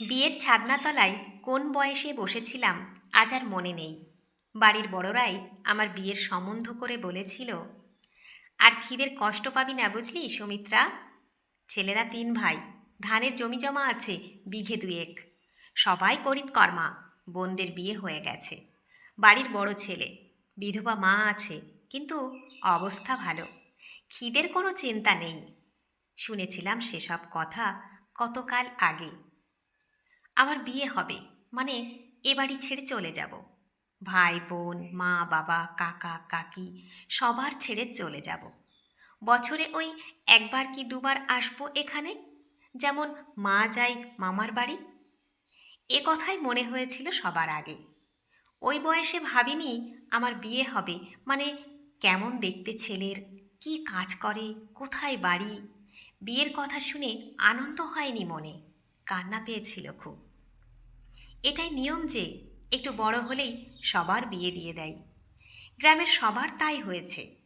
বিয়ের ছাদনাতলায় কোন বয়সে বসেছিলাম আজ আর মনে নেই। বাড়ির বড়রাই আমার বিয়ের সম্বন্ধ করে বলেছিল, আর খিদের কষ্ট পাবি না বুঝলি সুমিত্রা? ছেলেরা তিন ভাই, ধানের জমি জমা আছে বিঘে দুয়েক। সবাই করিত কর্মা, বোনদের বিয়ে হয়ে গেছে। বাড়ির বড় ছেলে, বিধবা মা আছে, কিন্তু অবস্থা ভালো। খিদের কোনো চিন্তা নেই। শুনেছিলাম সেসব কথা কতকাল আগে। আমার বিয়ে হবে। মানে এ বাড়ি ছেড়ে চলে যাব। ভাই, বোন, মা, বাবা, কাকা, কাকি সবার ছেড়ে চলে যাব। বছরে ওই একবার কি দুবার আসব এখানে? যেমন মা যায় মামার বাড়ি? এ কথাই মনে হয়েছিল সবার আগে। ওই বয়সে ভাবিনি আমার বিয়ে হবে। মানে কেমন দেখতে ছেলের? কি কাজ করে? কোথায় বাড়ি? বিয়ের কথা শুনে আনন্দ হয়নি মনে। কান্না পেয়েছিল খুব। এটাই নিয়ম যে একটু বড় হলেই সবার বিয়ে দিয়ে দেয়। গ্রামের সবার তাই হয়েছে।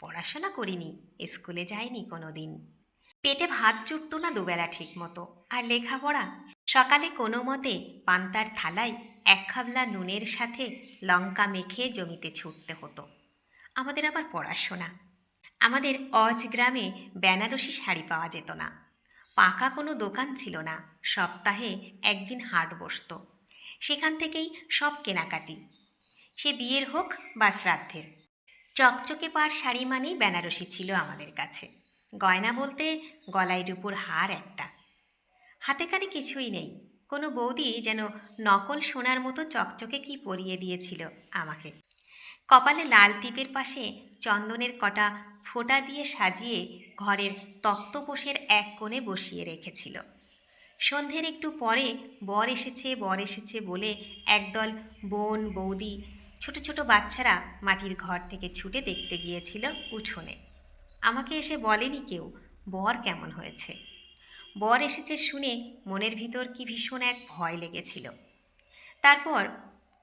পড়াশোনা করিনি, স্কুলে যাইনি কোনো দিন পেটে ভাত জুটত না দুবেলা ঠিক মতো আর লেখাপড়া? সকালে কোনো মতে পান্তার থালায় এক খাবলা নুনের সাথে লঙ্কা মেখে জমিতে ছুটতে হতো। আমাদের আবার পড়াশোনা। আমাদের অজ গ্রামে বেনারসি শাড়ি পাওয়া যেত না। পাকা কোনো দোকান ছিল না। সপ্তাহে একদিন হাট বসতো। সেখান থেকেই সব কেনাকাটি। সে বিয়ের হোক বা শ্রাদ্ধের। চকচকে পার শাড়ি মানেই বেনারসি ছিল আমাদের কাছে। গয়না বলতে গলায় রূপুর হার একটা। হাতে কানে কিছুই নেই। কোনো বৌদি যেন নকল সোনার মতো চকচকে কি পরিয়ে দিয়েছিল আমাকে। কপালে লাল টিপের পাশে চন্দনের কটা ফোঁটা দিয়ে সাজিয়ে ঘরের তক্তপোষের এক কোণে বসিয়ে রেখেছিল। সন্ধ্যের একটু পরে বর এসেছে বর এসেছে বলে একদল বোন, বৌদি, ছোট ছোট বাচ্চারা মাটির ঘর থেকে ছুটে দেখতে গিয়েছিল উঠোনে। আমাকে এসে বলেনি কেউ, বর কেমন হয়েছে? বর এসেছে শুনে মনের ভিতর কি ভীষণ এক ভয় লেগেছিল। তারপর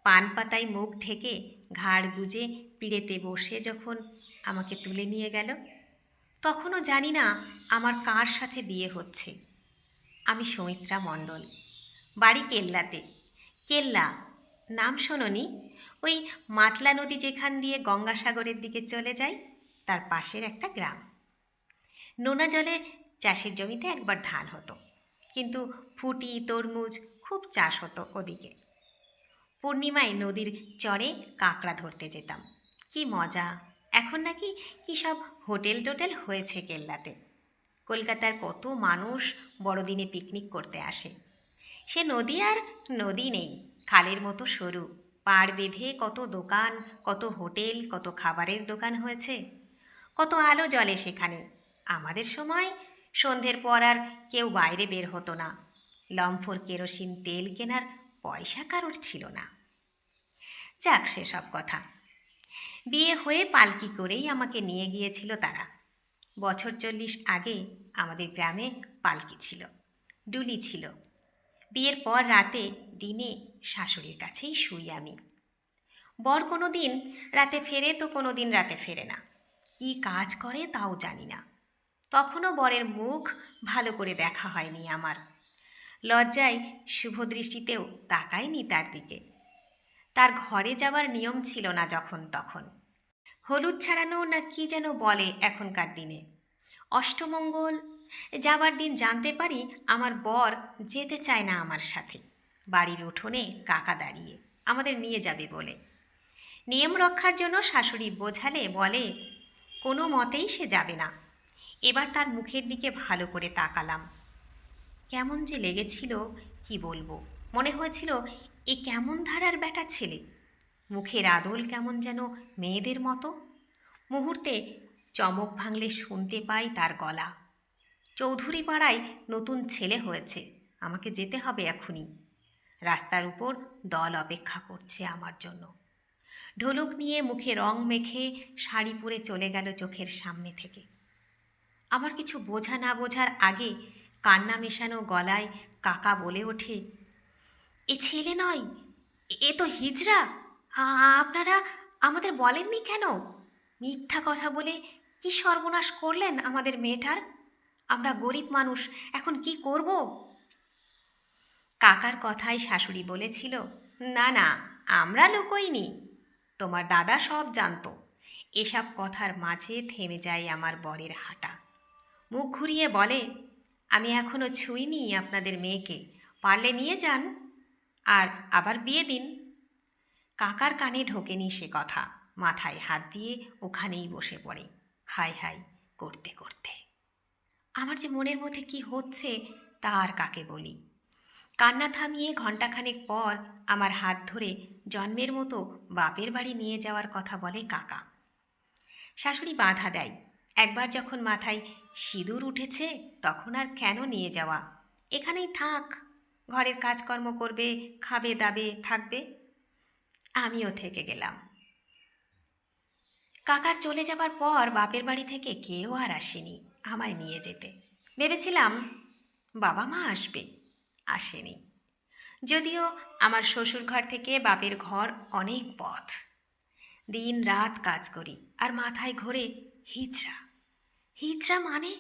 পান পাতায় মুখ ঢেকে ঘাড় গুজে পিড়েতে বসে যখন আমাকে তুলে নিয়ে গেল, তখনও জানি না আমার কার সাথে বিয়ে হচ্ছে। আমি সৌমিত্রা মণ্ডল। বাড়ি কেল্লাতে। কেল্লা, নাম শোনোনি? ওই মাতলা নদী যেখান দিয়ে গঙ্গাসাগরের দিকে চলে যায় তার পাশের একটা গ্রাম। নোনা জলে চাষের জমিতে একবার ধান হতো, কিন্তু ফুটি, তরমুজ খুব চাষ হতো ওদিকে। পূর্ণিমায় নদীর চরে কাঁকড়া ধরতে যেতাম। কি মজা! এখন নাকি কী সব হোটেল টোটেল হয়েছে কেল্লাতে। কলকাতার কত মানুষ বড়দিনে পিকনিক করতে আসে। সে নদী আর নদী নেই, খালের মতো সরু। পাড় বেঁধে কত দোকান, কত হোটেল, কত খাবারের দোকান হয়েছে। কত আলো জ্বলে সেখানে। আমাদের সময় সন্ধ্যের পর আর কেউ বাইরে বের হতো না। লম্ফর কেরোসিন তেল কেনার পয়সা কারোর ছিল না। যাক সেসব কথা। বিয়ে হয়ে পালকি করেই আমাকে নিয়ে গিয়েছিল তারা। বছর চল্লিশ আগে আমাদের গ্রামে পালকি ছিল, ডুলি ছিল। বিয়ের পর রাতে দিনে শাশুড়ির কাছেই শুই আমি। বর কোনো দিন রাতে ফেরে তো কোনো দিন রাতে ফেরে না। কি কাজ করে তাও জানি না। তখনও বরের মুখ ভালো করে দেখা হয়নি আমার। লজ্জায় শুভ দৃষ্টিতেও তাকায়নি তার দিকে। তার ঘরে যাওয়ার নিয়ম ছিল না যখন তখন। হলুদ ছাড়ানো না কি যেন বলে এখনকার দিনে। অষ্টমঙ্গল, যাবার দিন জানতে পারি আমার বর যেতে চায় না আমার সাথে। বাড়ির উঠোনে কাকা দাঁড়িয়ে আমাদের নিয়ে যাবে বলে। নিয়ম রক্ষার জন্য শাশুড়ি বোঝালে বলে, কোনো মতেই সে যাবে না। এবার তার মুখের দিকে ভালো করে তাকালাম। কেমন যে লেগেছিল, কি বলব? মনে হয়েছিল, এ কেমন ধারার বেটা ছেলে? মুখের আদল কেমন যেন মেয়েদের মতো। মুহূর্তে চমক ভাঙলে শুনতে পাই তার গলা। চৌধুরী পাড়ায় নতুন ছেলে হয়েছে, আমাকে যেতে হবে এখনই। রাস্তার উপর দল অপেক্ষা করছে আমার জন্য। ঢোলক নিয়ে মুখে রং মেখে শাড়ি পরে চলে গেল চোখের সামনে থেকে। আমার কিছু বোঝা না বোঝার আগে কান্না মেশানো গলায় কাকা বলে ওঠে, এ ছেলে নয়, এ তো হিজড়া। আপনারা আমাদের বলেননি কেন? মিথ্যা কথা বলে কি সর্বনাশ করলেন আমাদের মেয়েটার? আমরা গরিব মানুষ, এখন কি করব? কাকার কথায় শাশুড়ি বলেছিল, না না, আমরা লুকোইনি, তোমার দাদা সব জানতো। এসব কথার মাঝে থেমে যায় আমার বরের হাঁটা। মুখ ঘুরিয়ে বলে, আমি এখনও ছুঁইনি আপনাদের মেয়েকে, পারলে নিয়ে যান, আর আবার বিয়ে দিন। কাকার কানে ঢোকেনি সে কথা। মাথায় হাত দিয়ে ওখানেই বসে পড়ে। হাই হাই করতে করতে। আমার যে মনের মধ্যে কি হচ্ছে, তা আর কাকে বলি? কান্না থামিয়ে ঘণ্টাখানেক পর আমার হাত ধরে জন্মের মতো বাপের বাড়ি নিয়ে যাওয়ার কথা বলে কাকা। শাশুড়ি বাধা দেয়। একবার যখন মাথায় সিঁদুর উঠেছে, তখন আর কেন নিয়ে যাওয়া? এখানেই থাক। ঘরের কাজকর্ম করবে, খাবে, দাবে, থাকবে। আমিও থেকে গেলাম। কাকার চলে যাবার পর বাপের বাড়ি থেকে কেউ আর আসেনি আমায় নিয়ে যেতে। ভেবেছিলাম, বাবা মা আসবে। আসেনি। যদিও আমার শ্বশুর ঘর থেকে বাপের ঘর অনেক পথ। দিন রাত কাজ করি আর মাথায় ঘোরে হিজড়া হিজড়া মানে?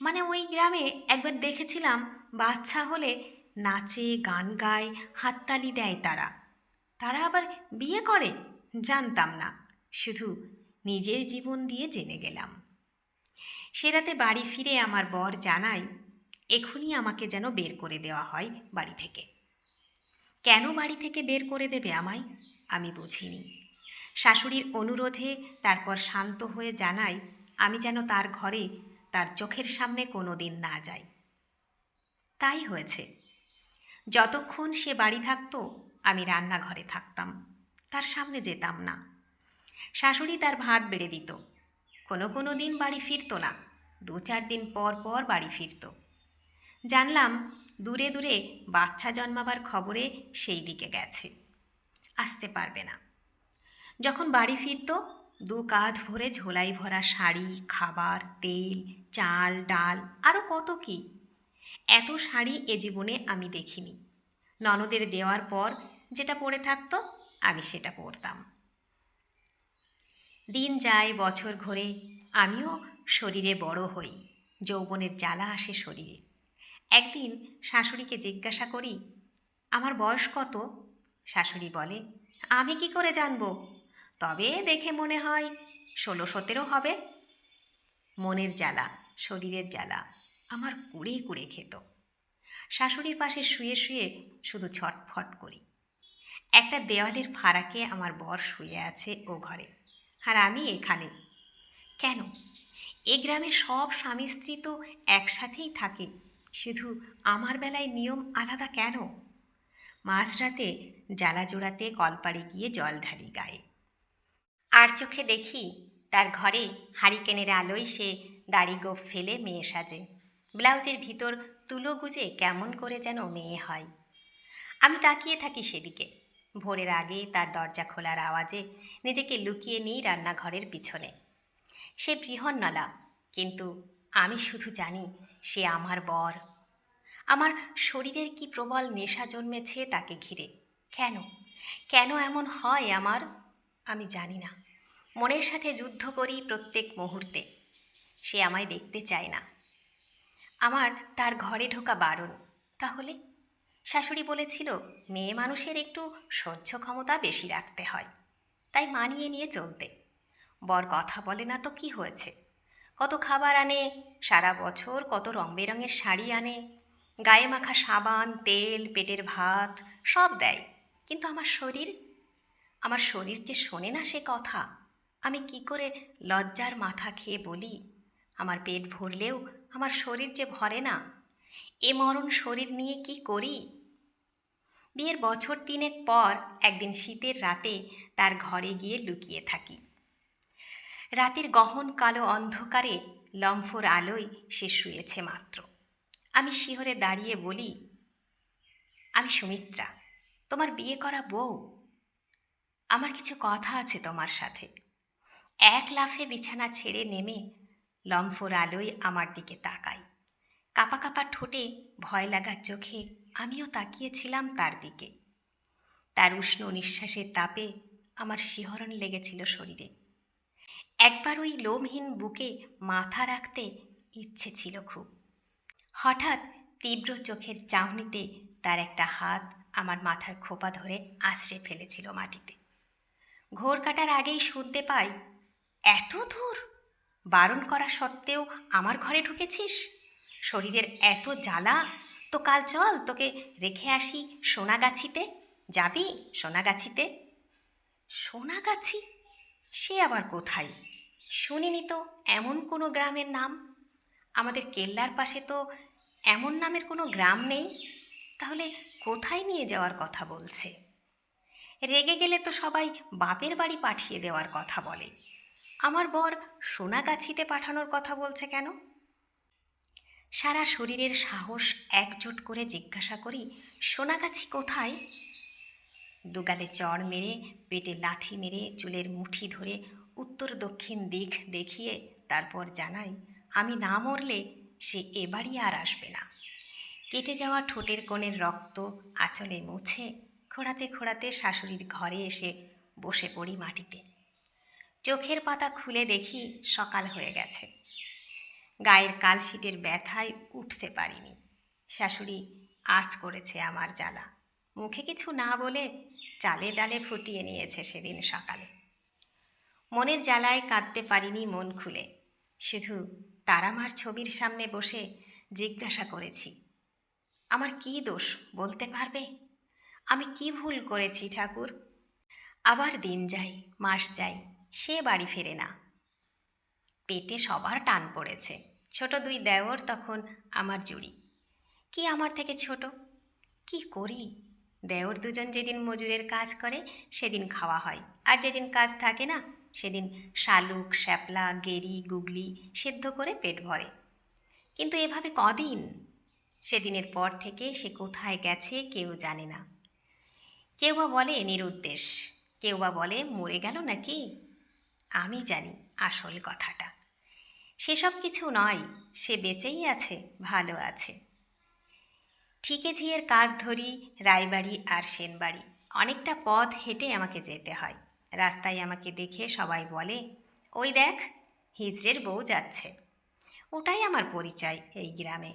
মানে ওই গ্রামে একবার দেখেছিলাম বাচ্চা হলে নাচে, গান গায়, হাততালি দেয় তারা। তারা আবার বিয়ে করে? জানতাম না। শুধু নিজের জীবন দিয়ে জেনে গেলাম। সে রাতে বাড়ি ফিরে আমার বর জানায় এখনই আমাকে যেন বের করে দেওয়া হয় বাড়ি থেকে। কেন বাড়ি থেকে বের করে দেবে আমায়? আমি বুঝিনি। শাশুড়ির অনুরোধে তারপর শান্ত হয়ে জানাই আমি যেন তার ঘরে তার চোখের সামনে কোনো দিন না যাই। তাই হয়েছে। যতক্ষণ সে বাড়ি থাকতো আমি রান্নাঘরে থাকতাম। তার সামনে যেতাম না। শাশুড়ি তার ভাত বেড়ে দিত। কোনো কোনো দিন বাড়ি ফিরতো না। দু চার দিন পর পর বাড়ি ফিরত। জানলাম দূরে দূরে বাচ্চা জন্মাবার খবরে সেই দিকে গেছে। আসতে পারবে না। যখন বাড়ি ফিরত, দু কাঁধ ভরে ঝোলাই ভরা শাড়ি, খাবার, তেল, চাল, ডাল আরও কত কি? এত শাড়ি এ জীবনে আমি দেখিনি। ননদের দেওয়ার পর যেটা পড়ে থাকতো, আমি সেটা পরতাম দিন যায়, বছর ঘোরে, আমিও শরীরে বড় হই, যৌবনের জ্বালা আসে শরীরে। একদিন শাশুড়িকে জিজ্ঞাসা করি, আমার বয়স কত? শাশুড়ি বলে, আমি কি করে জানব? তবে দেখে মনে হয় ষোলো সতেরো হবে। মনের জ্বালা, শরীরের জ্বালা, আমার কুড়ে কুড়ে খেত। শাশুড়ির পাশে শুয়ে শুয়ে শুধু ছটফট করি। একটা দেওয়ালের ফারাকে আমার বর শুয়ে আছে ও ঘরে, আর আমি এখানে। কেন? এ গ্রামে সব স্বামী স্ত্রী তো একসাথেই থাকে, শুধু আমার বেলায় নিয়ম আলাদা কেন? মাঝরাতে জ্বালা জোড়াতে কলপাড়ে গিয়ে জল ঢালি গায়ে। আর চোখে দেখি তার ঘরে হারিকেনের আলোয় সে দাড়ি গোপ ফেলে মেয়ে সাজে। ব্লাউজের ভিতর তুলো গুজে কেমন করে যেন মেয়ে হয়। আমি তাকিয়ে থাকি সেদিকে। ভোরের আগে তার দরজা খোলার আওয়াজে নিজেকে লুকিয়ে নিই রান্নাঘরের পিছনে। সে বৃহন্নলা, কিন্তু আমি শুধু জানি সে আমার বর। আমার শরীরের কি প্রবল নেশা জন্মেছে তাকে ঘিরে। কেন? কেন এমন হয় আমার? আমি জানি না। মনের সাথে যুদ্ধ করি প্রত্যেক মুহূর্তে। সে আমায় দেখতে চায় না। আমার তার ঘরে ঢোকা বারণ। তাহলে? শাশুড়ি বলেছিল, মেয়ে মানুষের একটু সহ্য ক্ষমতা বেশি রাখতে হয়। তাই মানিয়ে নিয়ে চলতে। বর কথা বলে না তো কি হয়েছে? কত খাবার আনে, সারা বছর কত রং বেরঙের শাড়ি আনে। গায়ে মাখা সাবান, তেল, পেটের ভাত, সব দেয়। কিন্তু আমার শরীর? আমার শরীর যে শোনে না সে কথা। আমি কি করে লজ্জার মাথা খেয়ে বলি? আমার পেট ভরলেও আমার শরীর যে ভরে না। এ মরণ শরীর নিয়ে কি করি? বিয়ের বছর তিনেক পর একদিন শীতের রাতে তার ঘরে গিয়ে লুকিয়ে থাকি। রাতের গহন কালো অন্ধকারে লম্ফর আলোয় সে শুয়েছে মাত্র। আমি শিহরে দাঁড়িয়ে বলি, আমি সুমিত্রা, তোমার বিয়ে করা বউ? আমার কিছু কথা আছে তোমার সাথে। এক লাফে বিছানা ছেড়ে নেমে লম্ফর আলোয় আমার দিকে তাকাই। কাপা কাপা ঠোঁটে ভয় লাগার চোখে আমিও তাকিয়েছিলাম তার দিকে। তার উষ্ণ নিঃশ্বাসের তাপে আমার শিহরণ লেগেছিল শরীরে। একবার ওই লোমহীন বুকে মাথা রাখতে ইচ্ছে ছিল খুব। হঠাৎ তীব্র চোখের চাহনিতে তার একটা হাত আমার মাথার খোপা ধরে আশ্রে ফেলেছিল মাটিতে। ঘোর কাটার আগেই শুনতে পাই, এত দূর? বারণ করা সত্ত্বেও আমার ঘরে ঢুকেছিস? শরীরের এত জ্বালা তো কাল চল, তোকে রেখে আসি সোনাগাছিতে। যাবি সোনাগাছিতে? সোনাগাছি? সে আবার কোথায়? শুনিনি তো এমন কোনো গ্রামের নাম? আমাদের কেল্লার পাশে তো এমন নামের কোনো গ্রাম নেই? তাহলে কোথায় নিয়ে যাওয়ার কথা বলছে? রেগে গেলে তো সবাই বাপের বাড়ি পাঠিয়ে দেওয়ার কথা বলে। আমার বর সোনাগাছিতে পাঠানোর কথা বলছে কেন? সারা শরীরের সাহস একজোট করে জিজ্ঞাসা করি, সোনাগাছি কোথায়? দুগালে চড় মেরে, পেটে লাথি মেরে, চুলের মুঠি ধরে, উত্তর দক্ষিণ দিক দেখিয়ে তারপর জানাই, আমি না মরলে সে এবারই আর আসবে না। কেটে যাওয়া ঠোঁটের কোণের রক্ত আঁচলে মুছে, খোঁড়াতে খোঁড়াতে শাশুড়ির ঘরে এসে বসে পড়ি মাটিতে। চোখের পাতা খুলে দেখি সকাল হয়ে গেছে। গায়ের কালশিটের ব্যথায় উঠতে পারিনি। শাশুড়ি, আজ করেছে আমার জ্বালা। মুখে কিছু না বলে চালে ডালে ফুটিয়ে নিয়েছে সেদিন সকালে। মনের জ্বালায় কাঁদতে পারিনি মন খুলে। শুধু তারামার ছবির সামনে বসে জিজ্ঞাসা করেছি, আমার কি দোষ বলতে পারবে? আমি কি ভুল করেছি ঠাকুর? আবার দিন যায়, মাস যায়, সে বাড়ি ফেরে না। পেটে সবার টান পড়েছে। ছোট দুই দেওর তখন আমার জুড়ি। কি আমার থেকে ছোট? কি করি? দেওর দুজন যেদিন মজুরের কাজ করে, সেদিন খাওয়া হয়। আর যেদিন কাজ থাকে না, সেদিন শালুক, শ্যাপলা, গেরি, গুগলি সেদ্ধ করে পেট ভরে। কিন্তু এভাবে কদিন? সেদিনের পর থেকে সে কোথায় গেছে কেউ জানে না। কেউ বা বলে নিরুদ্দেশ কেউ বা বলে মরে গেল নাকি? আমি জানি আসল কথাটা। সেসব কিছু নয়, সে বেঁচেই আছে, ভালো আছে। ঠিকে ঝিয়ের কাজ ধরি, রায়বাড়ি আর সেনবাড়ি। অনেকটা পথ হেঁটে আমাকে যেতে হয়। রাস্তায় আমাকে দেখে সবাই বলে, ওই দেখ, হিজড়ের বউ যাচ্ছে। ওটাই আমার পরিচয় এই গ্রামে।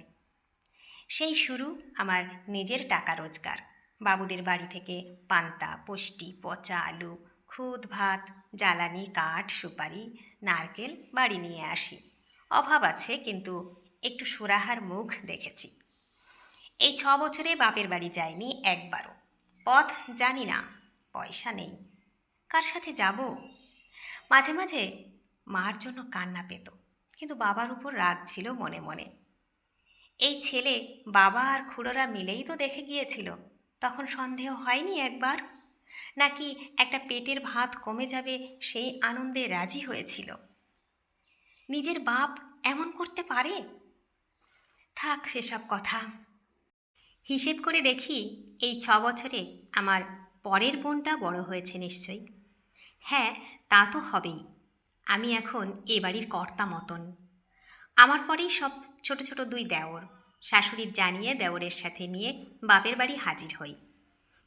সেই শুরু আমার নিজের টাকা রোজগার। বাবুদের বাড়ি থেকে পান্তা, পোষ্টি, পচা, আলু, খুদ, ভাত, জ্বালানি, কাঠ, সুপারি, নারকেল বাড়ি নিয়ে আসি। অভাব আছে, কিন্তু একটু সুরাহার মুখ দেখেছি। এই ছ বছরে বাপের বাড়ি যায়নি একবারও। পথ জানি না, পয়সা নেই। কার সাথে যাব? মাঝে মাঝে মার জন্য কান্না পেত, কিন্তু বাবার উপর রাগ ছিল মনে মনে। এই ছেলে বাবা আর খুড়োরা মিলেই তো দেখে গিয়েছিল, তখন সন্দেহ হয়নি একবার? নাকি একটা পেটের ভাত কমে যাবে সেই আনন্দে রাজি হয়েছিল? নিজের বাপ এমন করতে পারে? থাক সেসব কথা। হিসেব করে দেখি এই ছ বছরে আমার পরের বোনটা বড় হয়েছে নিশ্চয়ই। হ্যাঁ তা তো হবেই। আমি এখন এ বাড়ির কর্তা মতন। আমার পরেই সব ছোট ছোট দুই দেওর, শাশুড়ির জানিয়ে দেওরের সাথে নিয়ে বাপের বাড়ি হাজির হই।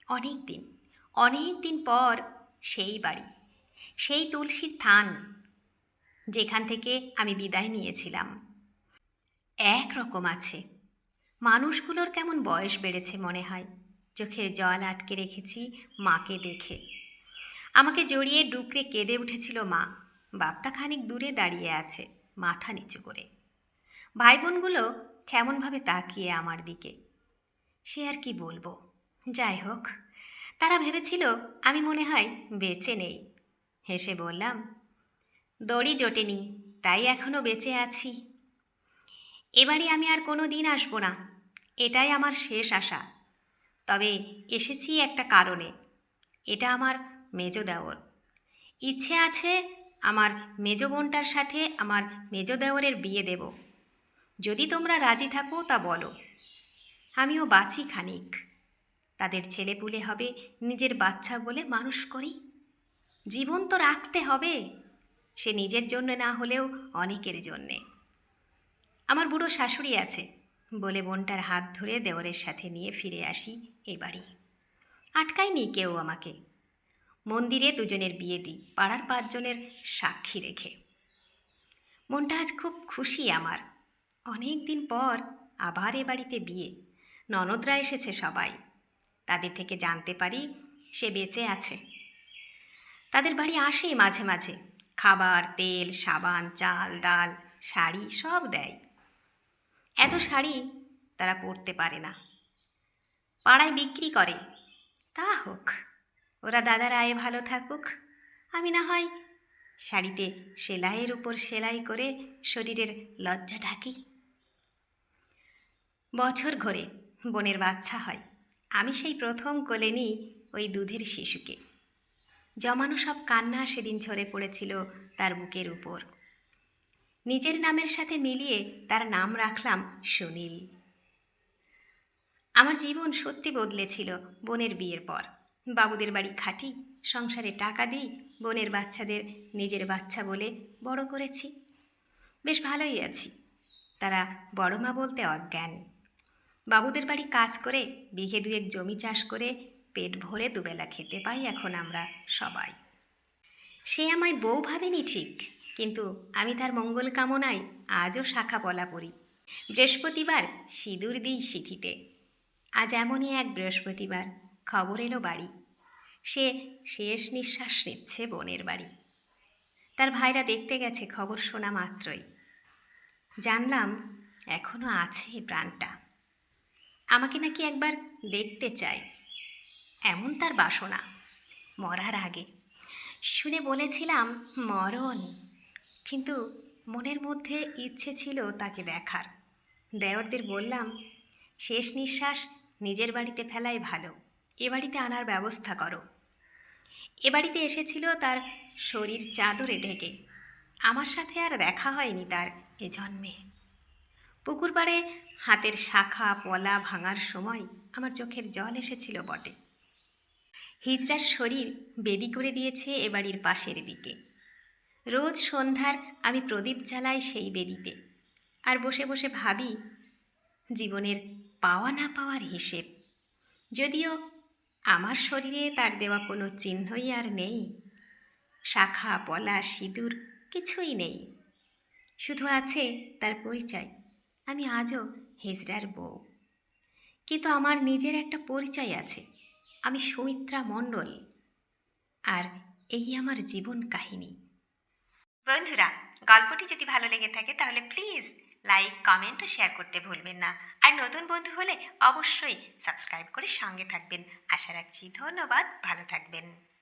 অনেক দিন অনেক দিন পর সেই বাড়ি, সেই তুলসীর থান যেখান থেকে আমি বিদায় নিয়েছিলাম। এক রকম আছে। মানুষগুলোর কেমন বয়স বেড়েছে মনে হয়। চোখের জল আটকে রেখেছি মাকে দেখে। আমাকে জড়িয়ে ডুকরে কেঁদে উঠেছিল মা। বাপটা খানিক দূরে দাঁড়িয়ে আছে, মাথা নিচু করে। ভাই বোনগুলো কেমনভাবে তাকিয়ে আমার দিকে। সে আর কি বলব? যাই হোক, তারা ভেবেছিল আমি মনে হয় বেঁচে নেই। হেসে বললাম দড়ি জোটেনি, তাই এখনও বেঁচে আছি। এবারে আমি আর কোনো দিন আসব না, এটাই আমার শেষ আশা। তবে এসেছি একটা কারণে, এটা আমার মেজ দেওর। ইচ্ছে আছে আমার মেজ বোনটার সাথে আমার মেজ দেওরের বিয়ে দেব। যদি তোমরা রাজি থাকো তা বলো। আমিও বাঁচি খানিক। তাদের ছেলেপুলে হবে নিজের বাচ্চা বলে মানুষ করি। জীবন তো রাখতে হবে। সে নিজের জন্য না হলেও অনেকের জন্যে। আমার বুড়ো শাশুড়ি আছে, বলে বোনটার হাত ধরে দেওরের সাথে নিয়ে ফিরে আসি এ বাড়ি। আটকায়নি কেউ আমাকে। মন্দিরে দুজনের বিয়ে দিই, পাড়ার পাঁচজনের সাক্ষী রেখে। মনটা আজ খুব খুশি আমার। অনেক দিন পর আবার এ বাড়িতে বিয়ে। ননদরা এসেছে সবাই। তাদের থেকে জানতে পারি সে বেঁচে আছে। তাদের বাড়ি আসে মাঝে মাঝে। খাবার, তেল, সাবান, চাল, ডাল, শাড়ি সব দেয়। এত শাড়ি তারা পরতে পারে না। পাড়ায় বিক্রি করে। তা হোক, ওরা দাদার আয়ে ভালো থাকুক। আমি না হয় শাড়িতে সেলাইয়ের উপর সেলাই করে শরীরের লজ্জা ঢাকি। বছর ঘোরে বোনের বাচ্চা হয়। আমি সেই প্রথম কোলে নিই ওই দুধের শিশুকে। জমানো সব কান্না সেদিন ঝরে পড়েছিল তার বুকের উপর। নিজের নামের সাথে মিলিয়ে তার নাম রাখলাম সুনীল। আমার জীবন সত্যি বদলেছিল বোনের বিয়ের পর। বাবুদের বাড়ি খাটি, সংসারে টাকা দিই, বোনের বাচ্চাদের নিজের বাচ্চা বলে বড় করেছি। বেশ ভালোই আছি। তারা বড় মা বলতে অজ্ঞান। বাবুদের বাড়ি কাজ করে, বিঘে দুয়েক জমি চাষ করে পেট ভরে দুবেলা খেতে পাই এখন আমরা সবাই। সে আমায় বউ ভাবেনি ঠিক, কিন্তু আমি তার মঙ্গল কামনায় আজও শাখা পলা পড়ি। বৃহস্পতিবার সিঁদুর দিই সিঁথিতে। আজ এমনই এক বৃহস্পতিবার, খবর এলো বাড়ি। সে শেষ নিঃশ্বাস নিচ্ছে বোনের বাড়ি। তার ভাইরা দেখতে গেছে, খবর শোনা মাত্রই। জানলাম, এখনও আছে প্রাণটা। আমাকে নাকি একবার দেখতে চায়। এমন তার বাসনা। মরার আগে। শুনে বলেছিলাম, মরণ। কিন্তু মনের মধ্যে ইচ্ছে ছিল তাকে দেখার। দেওরদের বললাম, শেষ নিঃশ্বাস নিজের বাড়িতে ফেলাই ভালো। এ বাড়িতে আনার ব্যবস্থা করো। এ বাড়িতে এসেছিল তার শরীর চাদরে ঢেকে। আমার সাথে আর দেখা হয়নি তার এ জন্মে। পুকুর পাড়ে হাতের শাখা, পলা ভাঙার সময় আমার চোখের জল এসেছিল বটে। হিজড়ার শরীর বেদি করে দিয়েছে এ বাড়ির পাশের দিকে। রোজ সন্ধ্যার আমি প্রদীপ জ্বালাই সেই বেদিতে। আর বসে বসে ভাবি, জীবনের পাওয়া না পাওয়ার হিসেব। যদিও আমার শরীরে তার দেওয়া কোনো চিহ্নই আর নেই। শাখা, পলা, সিঁদুর কিছুই নেই। শুধু আছে তার পরিচয়। আমি আজও হিজড়ার বউ। কিন্তু আমার নিজের একটা পরিচয় আছে। আমি সৌমিত্রা মণ্ডল। আর এই আমার জীবন কাহিনী। বন্ধুরা, গল্পটি যদি ভালো লেগে থাকে তাহলে প্লিজ লাইক, কমেন্ট ও শেয়ার করতে ভুলবেন না। আর নতুন বন্ধু হলে অবশ্যই সাবস্ক্রাইব করে সঙ্গে থাকবেন। আশা রাখছি ধন্যবাদ, ভালো থাকবেন।